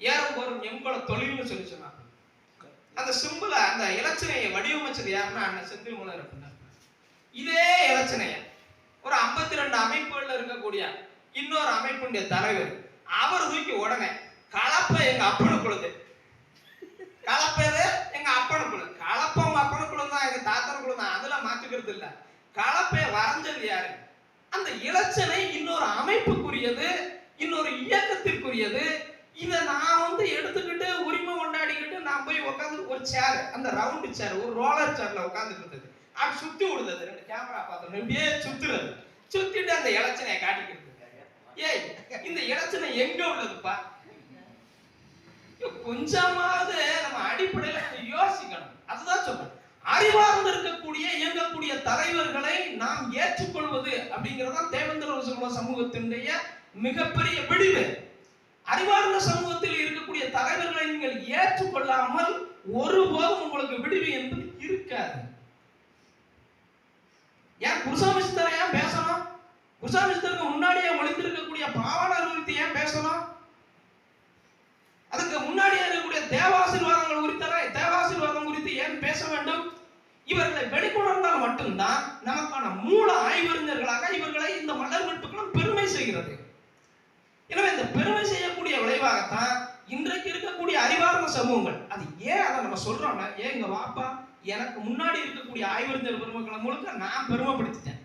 ஏறும் போரும் எங்கோட தொழில்னு சொல்லி சொன்னாங்க. அந்த சிம்பிள அந்த இலச்சனையை வடிவமைச்சது யாருன்னா அண்ணன் செந்தில் முனர் அப்படின்னா இதே இலச்சனைய ஒரு 52 ரெண்டு அமைப்புகள்ல இருக்கக்கூடிய இன்னொரு அமைப்புடைய தலைவர் அவர் தூக்கி உடனே கலப்பை எங்க அப்பனுக்குள்ளது கலப்பை எங்க அப்பனுக்குள்ள கலப்பை உங்க அப்பனுக்குள்ள தான் எங்க தாத்தனுக்குள்ள தான். அதுல மாத்துக்கிறது இல்ல. கலப்பை வரைஞ்சது யாரு? அந்த இலச்சனை இன்னொரு அமைப்புக்குரியது இன்னொரு இயக்கத்திற்குரியது இதை நான் வந்து எடுத்துக்கிட்டு உரிமை கொண்டாடிக்கிட்டு நான் போய் உட்காந்து ஒரு சேர் அந்த ரவுண்டு சேர் ஒரு ரோலர் சேர்ல உட்காந்துட்டு இருந்தது. அது சுத்தி விடுதது ரெண்டு கேமரா பார்த்து இப்படியே சுத்துறது. சுத்திட்டு அந்த இலச்சனையை காட்டிக்கிட்டு ஏய் இந்த இலச்சனை எங்க உள்ளதுப்பா? கொஞ்சமாவது நம்ம அடிப்படையில யோசிக்கணும். அதுதான் சொல்றேன். அறிவார்ந்து இருக்கக்கூடிய இயங்கக்கூடிய தலைவர்களை நாம் ஏற்றுக்கொள்வது அப்படிங்கறதுதான் தேவேந்திர சமூக சமூகத்தினுடைய மிகப்பெரிய விடிவு. அறிவார்ந்த சமூகத்தில் இருக்கக்கூடிய தலைவர்களை நீங்கள் ஏற்றுக்கொள்ளாமல் ஒருபோதும் உங்களுக்கு விடுவி என்பது இருக்காது. ஏன் குருசாமிஸ்தரை ஏன் பேசணும்? குருசாமிஸ்தருக்கு முன்னாடியே ஒளிந்திருக்கக்கூடிய பாவனர் குறித்து ஏன் பேசணும்? அதுக்கு முன்னாடியே இருக்கக்கூடிய தேவாசீர்வாதங்கள் குறித்தர தேவாசீர்வாதம் குறித்து ஏன் பேச வேண்டும்? இவர்களை வெளிக்கொணர்ந்தால் மட்டும்தான் நமக்கான மூல ஆய்வறிஞர்களாக இவர்களை இந்த மலர் மீட்புகளும் பெருமை செய்கிறது. எனவே இந்த பெருமை செய்ய விளைவாகத்தான் இன்றைக்கு இருக்கக்கூடிய அறிவார்ந்த சமூகங்கள். அது ஏன் அதை நம்ம சொல்றோம்னா ஏன் எங்க வாப்பா எனக்கு முன்னாடி இருக்கக்கூடிய ஆய்வறிஞர் பெருமக்களை முழுக்க நான் பெருமைப்படுத்திட்டேன்.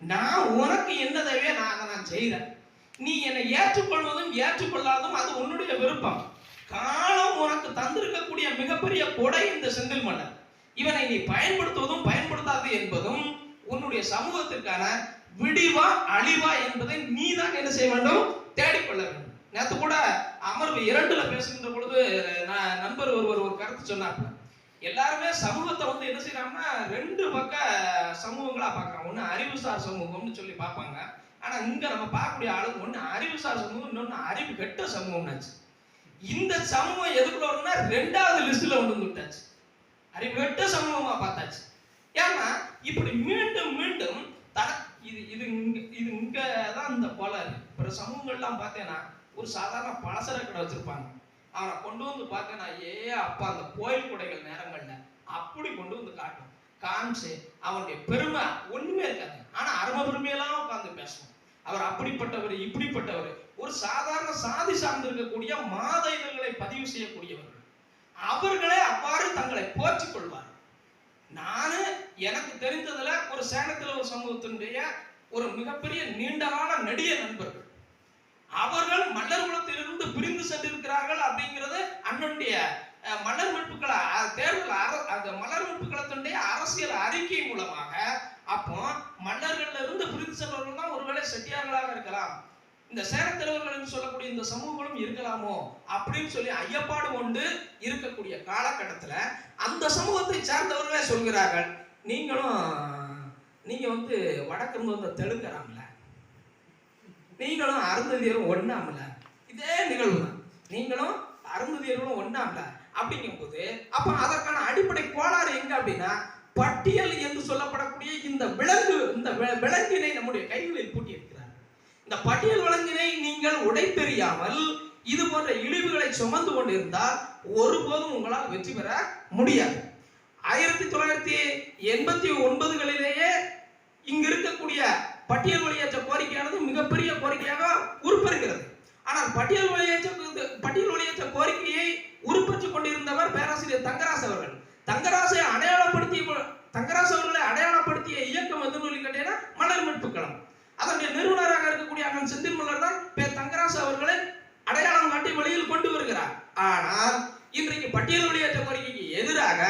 நான் உனக்கு என்ன தேவையோ நான் அதை நான் செய்கிறேன் நீ என்னை ஏற்றுக்கொள்வதும் ஏற்றுக்கொள்ளாததும் அது உன்னுடைய விருப்பம். காலம் உனக்கு தந்திருக்கக்கூடிய மிகப்பெரிய கொடை இந்த செந்தில் மன்னர் இவனை நீ பயன்படுத்துவதும் பயன்படுத்தாது என்பதும் உன்னுடைய சமூகத்திற்கான விடிவா அழிவா என்பதை நீ தான் என்ன செய்ய வேண்டும்? தேடிக்கொள்ள வேண்டும். நேற்று கூட அமர்வு இரண்டுல பேசுகின்ற பொழுது நான் நண்பர் ஒருவர் ஒரு கருத்து சொன்னார் எல்லாருமே சமூகத்தை வந்து என்ன செய்யறாங்கன்னா ரெண்டு பக்க சமூகங்களா பார்க்கறாங்க ஒண்ணு அறிவுசார் சமூகம்னு சொல்லி பார்ப்பாங்க. ஆனா இங்க நம்ம பார்க்கக்கூடிய ஆளு ஒண்ணு அறிவுசார் சமூகம் இன்னொன்னு அறிவு கெட்ட சமூகம்னாச்சு. இந்த சமூகம் எதுக்குள்ள வரும்னா ரெண்டாவது லிஸ்ட்ல ஒன்று விட்டாச்சு அறிவு கெட்ட சமூகமா பார்த்தாச்சு. ஏன்னா இப்படி மீண்டும் மீண்டும் தன இது இது இங்க இது இங்க தான் இந்த கொலை பிற சமூகங்கள்லாம் பார்த்தேன்னா ஒரு சாதாரண பலசர கடை வச்சிருப்பாங்க. அவனை கொண்டு வந்து பார்த்தேன்னா ஏ அப்பா அந்த கோயில் குடைகள் நேரங்கள்ல அப்படி கொண்டு வந்து காட்டும். காமிச்சு அவனுடைய பெருமை ஒண்ணுமே இருக்காது. ஆனா அரும பெருமையெல்லாம் உட்காந்து பேசுவோம். அவர் அப்படிப்பட்டவர் இப்படிப்பட்டவர். ஒரு சாதாரண சாதி சார்ந்து இருக்கக்கூடிய மாத இதழ்களை பதிவு செய்யக்கூடியவர்கள். அவர்களே அவ்வாறு தங்களை போற்றிக் கொள்வார் நானு எனக்கு தெரிந்ததுல ஒரு சேலத்துல ஒரு சமூகத்தினுடைய ஒரு மிகப்பெரிய நீண்டகால நெடிய நண்பர்கள். அவர்கள் மன்னர் குலத்திலிருந்து பிரிந்து சென்றிருக்கிறார்கள் அப்படிங்கிறது அண்ணனுடைய மன்னர் மலர் மீட்புக்கள தேர்தல் அந்த மலர் மீட்புக்களத்தினுடைய அரசியல் அறிக்கை மூலமாக அப்போ மன்னர்கள் இருந்து பிரிந்து சென்றவர்கள் தான் ஒருவேளை செட்டியார்களாக இருக்கலாம். இந்த சேரத்தலைவர்கள் என்று சொல்லக்கூடிய இந்த சமூகங்களும் இருக்கலாமோ அப்படின்னு சொல்லி ஐயப்பாடு கொண்டு இருக்கக்கூடிய காலகட்டத்தில் அந்த சமூகத்தை சார்ந்தவர்களே சொல்கிறார்கள். நீங்களும் நீங்கள் வந்து வடக்கிருந்து வந்த தெலுங்கராம்ல நீங்களும் அருந்ததியரும் ஒன்றாமல இதே நிகழ்வு தான் நீங்களும் அருந்ததியர்களும் ஒண்ணாமல? அப்படிங்கும்போது அப்ப அதற்கான அடிப்படை கோளாறு எங்க அப்படின்னா பட்டியல் என்று சொல்லப்படக்கூடிய இந்த விலங்கு இந்த விலங்கினை நம்முடைய கைகளில் பூட்டியிருக்கிறார். இந்த பட்டியல் விலங்கினை நீங்கள் உடைத்தெறியாமல் இது போன்ற இழிவுகளை சுமந்து கொண்டிருந்தால் ஒருபோதும் உங்களால் வெற்றி பெற முடியாது. ஆயிரத்தி தொள்ளாயிரத்தி எண்பத்தி ஒன்பதுகளிலேயே இங்கு இருக்கக்கூடிய பட்டியல் வெளியேற்ற கோரிக்கையானது மிகப்பெரிய கோரிக்கையாக உருப்பெறுகிறது ஆனால் பட்டியல் வெளியேற்ற பட்டியல் வெளியேற்ற கோரிக்கையை உருப்பெற்றுக் கொண்டிருந்தவர் பேராசிரியர் தங்கராஸ் அவர்கள் தங்கராசை அடையாளப்படுத்திய தங்கராசு அவர்களை அடையாளப்படுத்திய இயக்கம் எதுன்னு சொல்லி கேட்டீங்கன்னா மலர் மீட்பு களம் அதனுடைய நிறுவனராக இருக்கக்கூடிய அண்ணன் செந்தில் மலர் தான் பே தங்கராசு அவர்களை அடையாளம் காட்டி வெளியில் கொண்டு வருகிறார் ஆனால் இன்றைக்கு பட்டியல் வெளியேற்ற கோரிக்கைக்கு எதிராக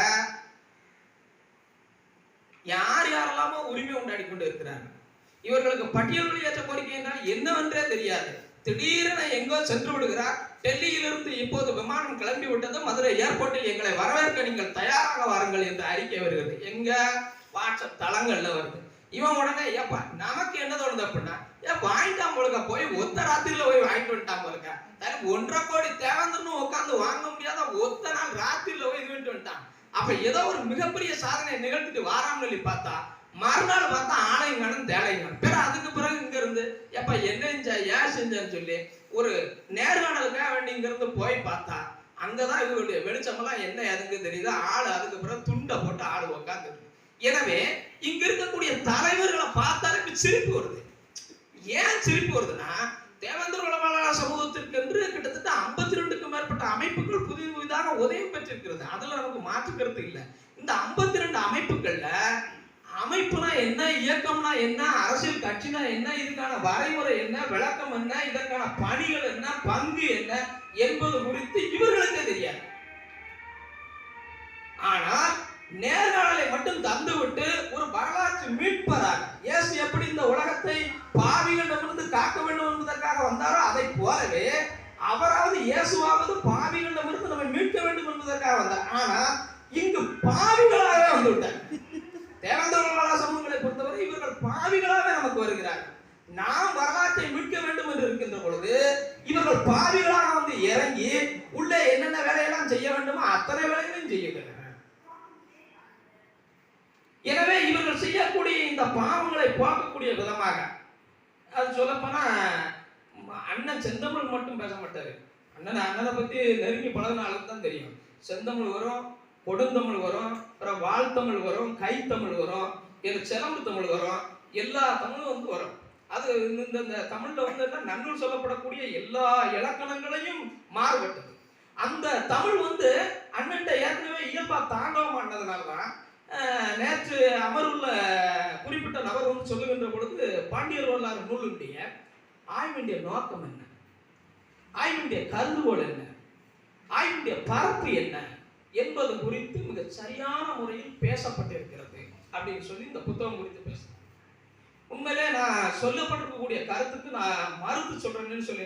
யார் யாரெல்லாமோ உரிமை உண்டாடி கொண்டு இருக்கிறாங்க? இவர்களுக்கு பட்டியல் வெளியேற்ற கோரிக்கை என்றால் என்னவென்றே தெரியாது. திடீரென எங்கோ சென்று விடுகிறார். டெல்லியிலிருந்து இப்போது விமானம் கிளம்பி விட்டது. மதுரை ஏர்போர்ட்டில் எங்களை வரவேற்க நீங்கள் தயாராக வாருங்கள் என்று அறிக்கை வருகிறது. எங்க? வாட்ஸ்அப் தளங்கள்ல வருது. இவன் உடனே ஏப்பா நமக்கு என்ன தோணுது அப்படின்னா ஏன் வாங்கிட்டான் போலுக்க போய் ஒத்த ராத்திரியில போய் வாங்கிட்டு வந்துட்டான் போலுக்க தனக்கு ஒன்றரை கோடி தேவந்தன்னு உட்காந்து வாங்க முடியாத ஒத்த நாள் ராத்திரில போய் இது பண்ணிட்டு வந்துட்டான் அப்ப ஏதோ ஒரு மிகப்பெரிய சாதனையை நிகழ்த்திட்டு வாரான்னு சொல்லி பார்த்தா மறுநாள் பார்த்தா ஆலயங்கணும் தேலைங்கணும் பிற அதுக்கு பிறகு இங்க இருந்து எப்ப என்ன செஞ்சா ஏன் செஞ்ச செஞ்சேன்னு சொல்லி ஒரு நேர்காணலுக்காக வேண்டி இங்கிருந்து போய் பார்த்தா அங்கதான் இவருடைய வெளிச்சமெல்லாம் என்ன எதுக்கு தெரியுது? ஆள் அதுக்கு பிறகு துண்டை போட்டு ஆள் உட்காந்து எனவே இங்க இருக்கக்கூடிய தலைவர்களை பார்த்தாலே சிரிப்பு வருது. ஏன் சிரிப்பு வருதுன்னா தேவேந்திர உளவாள சமூகத்திற்கு என்று கிட்டத்தட்ட ஐம்பத்தி ரெண்டுக்கும் மேற்பட்ட அமைப்புகள் புதிய புதிதாக உதவி பெற்றிருக்கிறது. அதுல நமக்கு இல்லை. இந்த ஐம்பத்தி ரெண்டு அமைப்புகள்ல அமைப்புனா என்ன இயக்கம்னா என்ன அரசியல் கட்சினா என்ன இதுக்கான வரைமுறை என்ன விளக்கம் என்ன இதற்கான பணிகள் என்ன பங்கு என்ன என்பது குறித்து இவர்களுக்கே தெரியாது. ஆனால் நேர்காணலை மட்டும் தந்துவிட்டு ஒரு வரலாற்று மீட்பராக ஏசிய எப்படி இந்த உலகத்தை பாவிகளிடமிருந்து காக்க வேண்டும் என்பதற்காக வந்தாரோ அதை போலவே அவராவது இயேசுவாவது பாவிகளிடமிருந்து நம்மை மீட்க வேண்டும் என்பதற்காக வந்தார் ஆனா இங்கு பாவிகளாகவே வந்து விட்டார் தேவேந்திர சமூகங்களை பொறுத்தவரை இவர்கள் பாவிகளாகவே நமக்கு வருகிறார்கள் நாம் வரலாற்றை மீட்க வேண்டும் என்று இருக்கின்ற பொழுது இவர்கள் பாவிகளாக வந்து இறங்கி உள்ளே என்னென்ன வேலையெல்லாம் செய்ய வேண்டுமோ அத்தனை வேலைகளையும் செய்ய எனவே இவர்கள் செய்யக்கூடிய இந்த பாவங்களை பார்க்கக்கூடிய விதமாக. அது சொல்லப்போனா அண்ணன் செந்தமிழ் மட்டும் பேச மாட்டார். அண்ணன் அண்ணனை பற்றி நெருங்கி பழகினாலும் தான் தெரியும். செந்தமிழ் வரும் கொடுந்தமிழ் வரும் அப்புறம் வாழ்த்தமிழ் வரும் கைத்தமிழ் வரும் இது சிலம்பு தமிழ் வரும் எல்லா தமிழும் வந்து வரும். அது இந்த- இந்த தமிழில் வந்து என்ன நன்னூல் சொல்லப்படக்கூடிய எல்லா இலக்கணங்களையும் மாறுபட்டது. அந்த தமிழ் வந்து அண்ணன்ட்ட ஏற்கனவே இயல்பா தாண்டவம் மாட்டதுனால தான் நேற்று அமர்வுள்ள குறிப்பிட்ட நபர் வந்து சொல்லுகின்ற பொழுது பாண்டியர் வரலாறு நூலுடைய ஆய்வினுடைய நோக்கம் என்ன? ஆய்வினுடைய கருதுகோள் என்ன? ஆய்வினுடைய பரப்பு என்ன? என்பது குறித்து மிக சரியான முறையில் பேசப்பட்டிருக்கிறது அப்படின்னு சொல்லி இந்த புத்தகம் குறித்து பேசுறேன் உண்மையிலே நான் சொல்லப்பட்டிருக்கக்கூடிய கருத்துக்கு நான் மறுத்து சொல்றேன்னு சொல்லி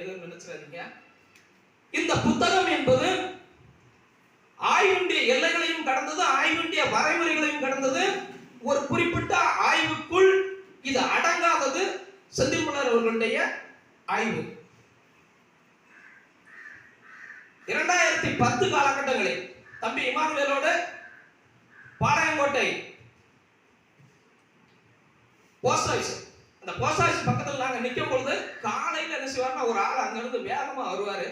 எதுவும் நினைச்சிடாதீங்க. இந்த புத்தகம் என்பது ஆய்வினுடைய எல்லைகளையும் கடந்தது ஆய்வினுடைய வரைமுறைகளையும் கடந்தது. ஒரு குறிப்பிட்ட ஆய்வுக்குள் இது அடங்காதது செந்தில் மலர் அவர்களுடைய ஆய்வு. இரண்டாயிரத்தி பத்து காலகட்டங்களில் தம்பி இமானுவேலோடு பாளையங்கோட்டை போஸ்ட் ஆஃபீஸ் அந்த போஸ்ட் ஆஃபீஸ் பக்கத்தில் நாங்கள் நிற்கும் பொழுது காலையில் என்ன செய்வார்னா ஒரு ஆள் அங்க வேகமாக வருவார்.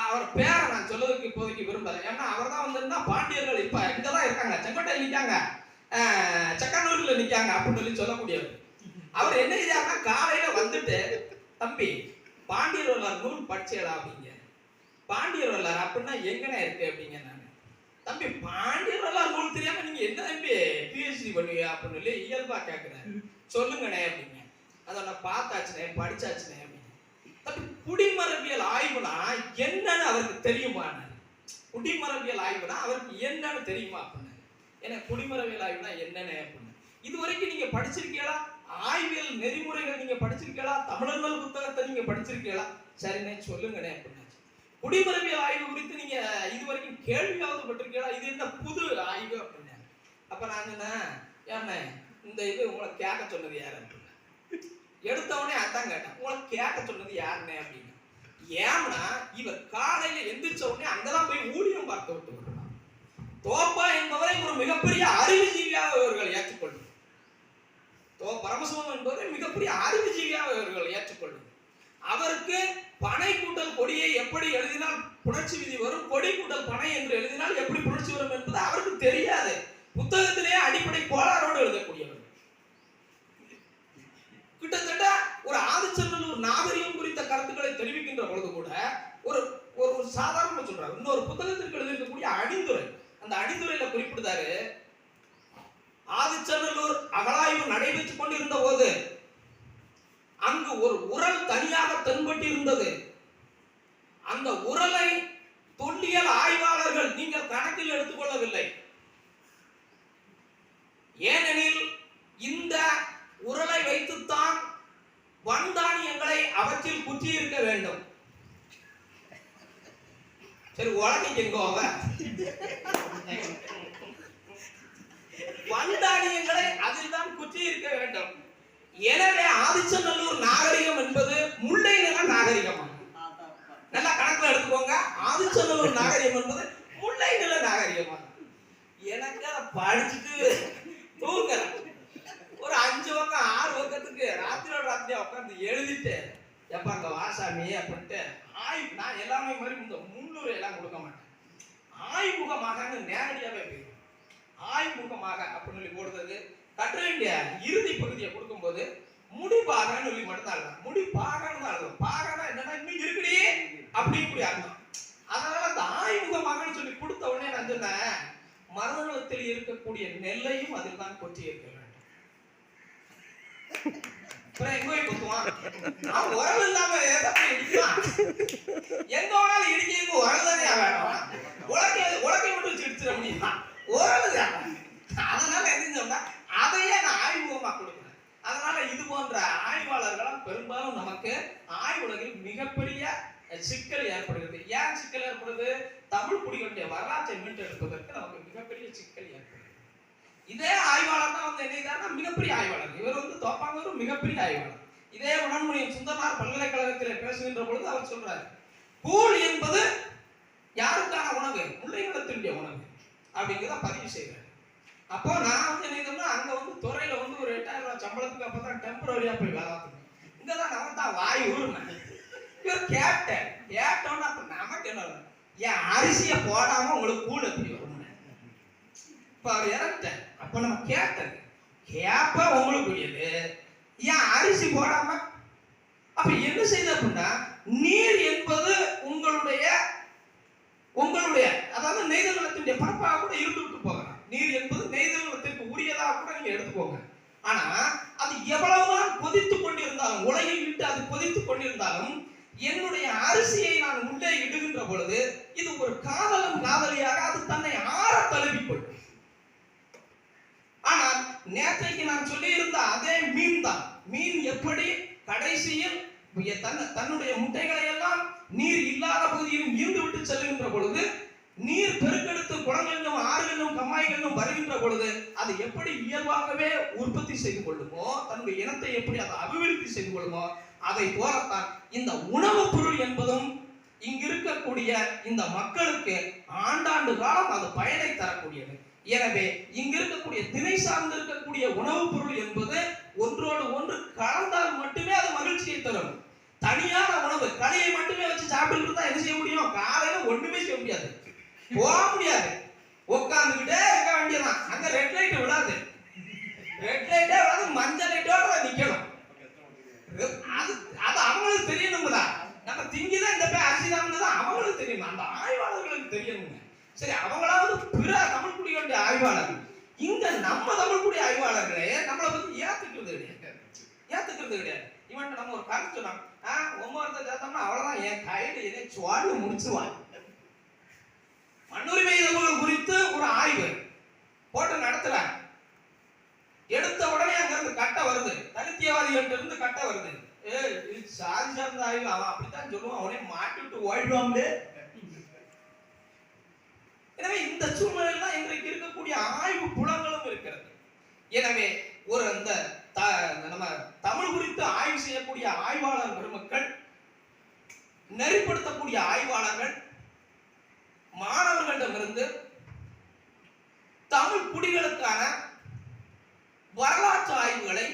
அவர் பேரை நான் சொல்றதுக்கு இப்போதைக்கு விரும்பல. ஏன்னா அவர் தான் வந்திருந்தா பாண்டியர்கள் இப்ப இங்க தான் இருக்காங்க. செங்கோட்டையில் நிக்காங்க. அஹ், செக்கனூர்ல நிக்காங்க அப்படின்னு சொல்லி சொல்லக்கூடியவர். அவர் என்ன செய்யாருன்னா காலையில வந்துட்டு தம்பி பாண்டியர் வரலாறு நூல் படிச்சேடா அப்படிங்க. பாண்டியர் வரலாறு அப்படின்னா எங்கண்ணே இருக்கு? அப்படிங்க நான். தம்பி பாண்டியர் வரலாறு நூல் தெரியாம நீங்க என்ன தம்பி பிஹெச்டி பண்ணுவீங்க அப்படின்னு சொல்லி இயல்பா கேட்கிறேன் சொல்லுங்கண்ணே அப்படிங்க. அதை நான் பார்த்தாச்சுனே படிச்சாச்சுனே குடிமரபியல் ஆய்வுனா என்னன்னு அவருக்கு தெரியுமா குடிமரபியல் ஆய்வுனா அவருக்கு என்னன்னு தெரியுமா அப்படின்னு. ஏன்னா குடிமரபியல் ஆய்வுனா என்னன்னு அப்படின்னு. இது வரைக்கும் நீங்க படிச்சிருக்கீங்களா? ஆய்வியல் நெறிமுறைகள் நீங்க படிச்சிருக்கீங்களா? தமிழர்கள் புத்தகத்தை நீங்க படிச்சிருக்கீங்களா? சரிண்ணே சொல்லுங்கண்ணே அப்படின்னாச்சு குடிமரபியல் ஆய்வு குறித்து நீங்க இது வரைக்கும் கேள்வியாவது பட்டிருக்கீங்களா? இது என்ன புது ஆய்வு அப்படின்னு? அப்ப நான் என்ன? ஏண்ணே இந்த இது உங்களை கேட்க சொன்னது யாரு அப்படின்னு? எடுத்த உடனே அதான் கேட்டேன். உங்களை கேட்க சொன்னது யாருனே அப்படின்னு. ஏன்னா இவர் காலையில எந்திரிச்ச உடனே அங்கதான் போய் ஊழியம் பார்த்து விட்டு வருவார் தோப்பா என்பவரை ஒரு மிகப்பெரிய அறிவுஜீவியாக இவர்கள் ஏற்றுக்கொள்ளும் தோ பரமசிவம் என்பவரை மிகப்பெரிய அறிவுஜீவியாக இவர்கள் ஏற்றுக்கொள்ளும் அவருக்கு பனை கூட்டல் கொடியை எப்படி எழுதினால் புணர்ச்சி விதி வரும் கொடி கூட்டல் பனை என்று எழுதினால் எப்படி புணர்ச்சி வரும் என்பது அவருக்கு தெரியாது புத்தகத்திலேயே அடிப்படை கோளாறோடு எழுதக்கூடியவர் கிட்டத்தட்ட ஒரு ஆதிச்சநல்லூர் நாகரிகம் குறித்த கருத்துக்களை தெரிவிக்கின்ற பொழுது கூட ஒரு ஒரு ஒரு சாதாரண சொல்றாரு இன்னொரு புத்தகத்திற்கு எழுதியிருக்கக்கூடிய அணிந்துரை அந்த அணிந்துரையில குறிப்பிடுதாரு ஆதிச்சநல்லூர் அகழாய்வு நடைபெற்றுக் கொண்டிருந்த போது அங்கு ஒரு உரல் தனியாக தென்பட்டு இருந்தது அந்த உரலை தொல்லியல் ஆய்வாளர்கள் நீங்கள் கணக்கில் எடுத்துக்கொள்ளவில்லை ஏனெனில் இந்த உரலை வைத்துத்தான் வன்தானியங்களை அவற்றில் குற்றியிருக்க வேண்டும் சரி உலகிங்க அவ வன்தானியங்களை அதில் தான் குற்றியிருக்க வேண்டும் எனவே ஆதிச்சநல்லூர் நாகரிகம் என்பது முல்லை நில நாகரிகமா. நல்லா கணக்குல எடுத்துக்கோங்க. ஆதிச்சநல்லூர் நாகரிகம் என்பது முல்லை நில நாகரிகமா. எனக்கு அதை படிச்சுட்டு தூங்குறேன் ஒரு அஞ்சு பக்கம் ஆறு பக்கத்துக்கு ராத்திரியோட ராத்திரியா உட்காந்து எழுதிட்டு எப்ப அங்க வாசாமி அப்படின்ட்டு ஆய் நான் எல்லாமே மாதிரி இந்த முன்னூறு எல்லாம் கொடுக்க மாட்டேன். ஆய்முகமாக நேரடியாவே போயிடும். ஆய்முகமாக அப்படின்னு சொல்லி போடுறது கட்டுரையுடைய இறுதி பகுதியை கொடுக்கும்போது முடிப்பாகன்னு சொல்லி மட்டும்தான் எழுதலாம் முடிப்பாகன்னு தான் எழுதலாம் பாகனா என்னன்னா இன்னும் இருக்குடி அப்படி இப்படி அர்த்தம். அதனால அந்த ஆய்முகமாகன்னு சொல்லி கொடுத்த உடனே நான் சொன்னேன் மருதகுலத்தில் இருக்கக்கூடிய நெல்லையும் அதில் தான் கொட்டி இருக்க வேண்டும். அப்புறம் எங்க இல்லாம எதை போய் இடிப்பான் எங்க வேணாலும் இடிக்கிறதுக்கு உரல் தானே வேணும். உலக்கை உலக்கை மட்டும் வச்சு இடிச்சிட முடியுமா? உரல் அதனால என்ன சொன்னா அதையே நான் ஆய்வுகமா கொடுக்குறேன். அதனால இது போன்ற ஆய்வாளர்களால் பெரும்பாலும் நமக்கு ஆய்வுலகில் மிகப்பெரிய சிக்கல் ஏற்படுகிறது. ஏன் சிக்கல் ஏற்படுது? தமிழ் குடிகளுடைய வரலாற்றை மீட்டெடுப்பதற்கு நமக்கு மிகப்பெரிய சிக்கல் ஏற்படுது. இதே ஆய்வாளர் தான் வந்து என்ன மிகப்பெரிய ஆய்வாளர். இவர் வந்து தோப்பாங்கரும் மிகப்பெரிய ஆய்வாளர். இதே உடன்முடியும் சுந்தரனார் பல்கலைக்கழகத்தில் பேசுகின்ற பொழுது அவர் சொல்றாரு கூழ் என்பது யாருக்கான உணவு? முல்லைக்குளத்தினுடைய உணவு. அப்படிங்கிறத பதிவு செய்கிறார். அப்போ நான் வந்து என்ன அங்க வந்து துறையில வந்து ஒரு எட்டாயிரம் ரூபாய் சம்பளத்துக்கு அப்பதான் டெம்பரரியா போய் வேலை பார்க்கணும். இங்க தான் நான் தான் வாய் ஊருனேன். இவர் கேட்டேன். கேட்டோன்னா அப்ப நமக்கு என்ன ஏன் அரிசியை போடாம உங்களுக்கு கூழ் எப்படி வரும் இப்ப அவர் இறந்துட்டேன் அப்ப நம்ம கேட்டது கேப்ப உங்களுக்கு உரியது ஏன் அரிசி போடாம. அப்ப என்ன செய்யுது அப்படின்னா நீர் என்பது உங்களுடைய உங்களுடைய அதாவது நெய்தல் நிலத்தினுடைய பரப்பாக கூட இருந்துட்டு போக நீர் என்பது நெய்தல் உரியதாக கூட நீங்க எடுத்துக்கோங்க. ஆனா அது எவ்வளவுதான் கொதித்துக் கொண்டிருந்தாலும் உலகில் விட்டு அது கொதித்துக் கொண்டிருந்தாலும் என்னுடைய அரிசியை நான் உள்ளே இடுகின்ற பொழுது இது ஒரு காதலன் காதலியாக அது தன்னை ஆற தழுவிக்கொள்ளும் ஆனால் நேற்றைக்கு நான் சொல்லியிருந்த அதே மீன் தான். மீன் எப்படி? கடைசியில் தன்னுடைய முட்டைகளை எல்லாம் நீர் இல்லாத பகுதியிலும் இருந்து விட்டு செல்லுகின்ற பொழுது நீர் பெருக்கெடுத்து குளங்களிலும் ஆறுகளிலும் கம்மாய்களிலும் வருகின்ற பொழுது அது எப்படி இயல்பாகவே உற்பத்தி செய்து கொள்ளுமோ தன்னுடைய இனத்தை எப்படி அதை அபிவிருத்தி செய்து கொள்ளுமோ அதை போலத்தான் இந்த உணவுப் பொருள் என்பதும் இங்கு இருக்கக்கூடிய இந்த மக்களுக்கு ஆண்டாண்டு காலம் அது பயனை தரக்கூடியது. எனவே இங்கு இருக்கக்கூடிய திணை சார்ந்து இருக்கக்கூடிய உணவுப் பொருள் என்பது ஒன்றோடு ஒன்று கலந்தால் மட்டுமே அது மகிழ்ச்சியை தரும். தனியான உணவு களியை மட்டுமே வச்சு சாப்பிட்டு இருந்தா என்ன செய்ய முடியும்? காலையில ஒண்ணுமே செய்ய முடியாது. போக முடியாது. உட்காந்துக்கிட்டே இருக்க வேண்டியதான் அங்க ரெட் லைட் விடாது ரெட் லைட்டே விடாது மஞ்சள் லைட்டோட நிக்கணும். அது அது அவங்களுக்கு தெரியணும்ல. நம்ம திங்கிதான் இந்த பேர் அரிசி தான் அவங்களுக்கு தெரியும். அந்த ஆய்வாளர்களுக்கு தெரியணுங்க சரி அவங்களாவது பிற தமிழ் குடிகளுடைய ஆய்வாளர்கள். இங்க நம்ம தமிழ் குடி ஆய்வாளர்களே நம்மளை பத்தி ஏத்துக்கிறது கிடையாது. ஏத்துக்கிறது கிடையாது. இவன் நம்ம ஒரு கருத்து சொன்னான். ஆ ஒன்பது சேர்த்தோம்னா அவ்வளவுதான். என் கையில எதை சுவாடு முடிச்சுவான் மண்ணுரிமை இதழ்கள் குறித்து ஒரு ஆய்வு போட்டு நடத்துறாங்க எடுத்த உடனே அங்க இருந்து கட்ட வருது தனித்தியவாதிகள்ட்ட இருந்து கட்ட வருது ஏய் இது சாதி சார்ந்த ஆய்வு அவன் அப்படித்தான் சொல்லுவான் அவனே மாட்டி விட்டு ஓடிடுவாங்களே எனவே இந்த சூழ்நிலையில் தான் இன்றைக்கு இருக்கக்கூடிய ஆய்வு புலங்களும் இருக்கிறது எனவே ஒரு அந்த த- நம்ம தமிழ் குறித்து ஆய்வு செய்யக்கூடிய ஆய்வாளர் பெருமக்கள் நெறிப்படுத்தக்கூடிய ஆய்வாளர்கள் மாணவர்களிடமிருந்து தமிழ் குடிகளுக்கான வரலாற்று ஆய்வுகளை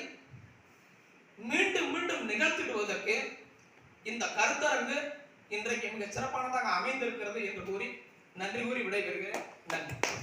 மீண்டும் மீண்டும் நிகழ்த்திடுவதற்கு இந்த கருத்தரங்கு இன்றைக்கு மிக சிறப்பானதாக அமைந்திருக்கிறது என்று கூறி நன்றி கூறி விடைபெறுகிறேன். நன்றி.